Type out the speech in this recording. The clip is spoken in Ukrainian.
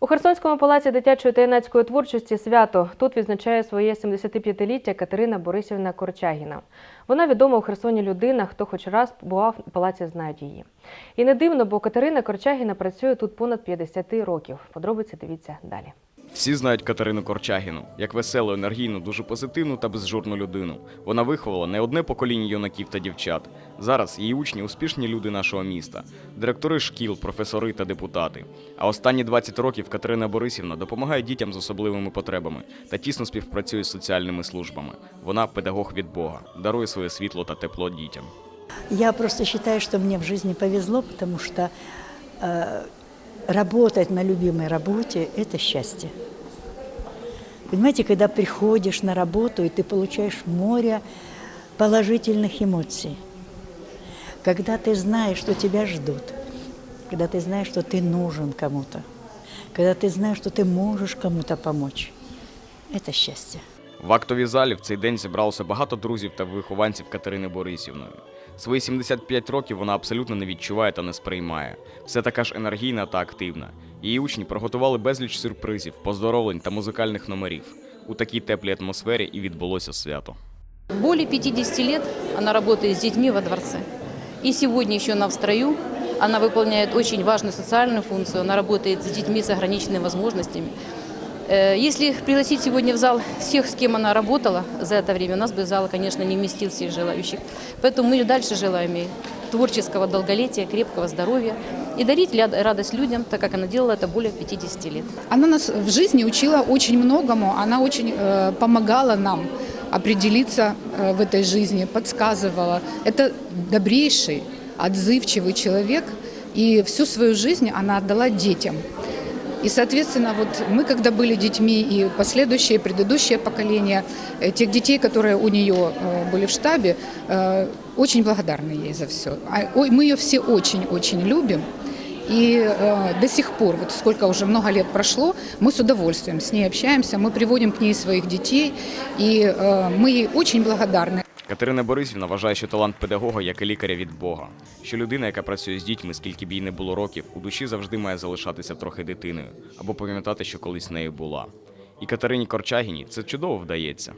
У Херсонському палаці дитячої та юнацької творчості свято тут відзначає своє 75-ліття Катерина Борисівна Корчагіна. Вона відома у Херсоні людина, хто хоч раз бував у палаці, знають її. І не дивно, бо Катерина Корчагіна працює тут понад 50 років. Подробиці дивіться далі. Всі знають Катерину Корчагіну як веселу, енергійну, дуже позитивну та безжурну людину. Вона виховала не одне покоління юнаків та дівчат. Зараз її учні успішні люди нашого міста, директори шкіл, професори та депутати. А останні 20 років Катерина Борисівна допомагає дітям з особливими потребами та тісно співпрацює з соціальними службами. Вона педагог від Бога, дарує своє світло та тепло дітям. Я просто считаю, что мне в жизни повезло, потому что э, работать на любимой работе – это счастье. Понимаете, когда приходишь на работу, и ты получаешь море положительных эмоций, когда ты знаешь, что тебя ждут, когда ты знаешь, что ты нужен кому-то, когда ты знаешь, что ты можешь кому-то помочь, это счастье. В актовій залі в цей день зібралося багато друзів та вихованців Катерини Борисівної. Свої 75 років вона абсолютно не відчуває та не сприймає. Все така ж енергійна та активна. Її учні приготували безліч сюрпризів, поздоровлень та музикальних номерів. У такій теплій атмосфері і відбулося свято. Более 50 лет она работает с детьми во дворце. И сегодня еще она в строю. Она выполняет очень важную социальную функцию. Она работает с детьми с ограниченными возможностями. Э, Если пригласить сегодня в зал всех, с кем она работала за это время, у нас бы зал, конечно, не вместил всех желающих. Поэтому мы дальше желаем ей творческого долголетия, крепкого здоровья и дарить радость людям, так как она делала это более 50 лет. Она нас в жизни учила очень многому, она очень э, помогала нам определиться э, в этой жизни, подсказывала. Это добрейший, отзывчивый человек, и всю свою жизнь она отдала детям. И, соответственно, вот мы, когда были детьми, и последующие, предыдущее поколение э, тех детей, которые у нее э, были в штабе, э, очень благодарны ей за все. Мы ее все очень-очень любим. И э, до сих пор, вот сколько уже много лет прошло, мы с удовольствием с ней общаемся, мы приводим к ней своих детей, и э, мы ей очень благодарны. Катерина Борисівна вважає, що талант педагога як і лікаря від Бога. Що людина, яка працює з дітьми, скільки б їй не було років, у душі завжди має залишатися трохи дитиною або пам'ятати, що колись нею була. І Катерині Корчагіні це чудово вдається.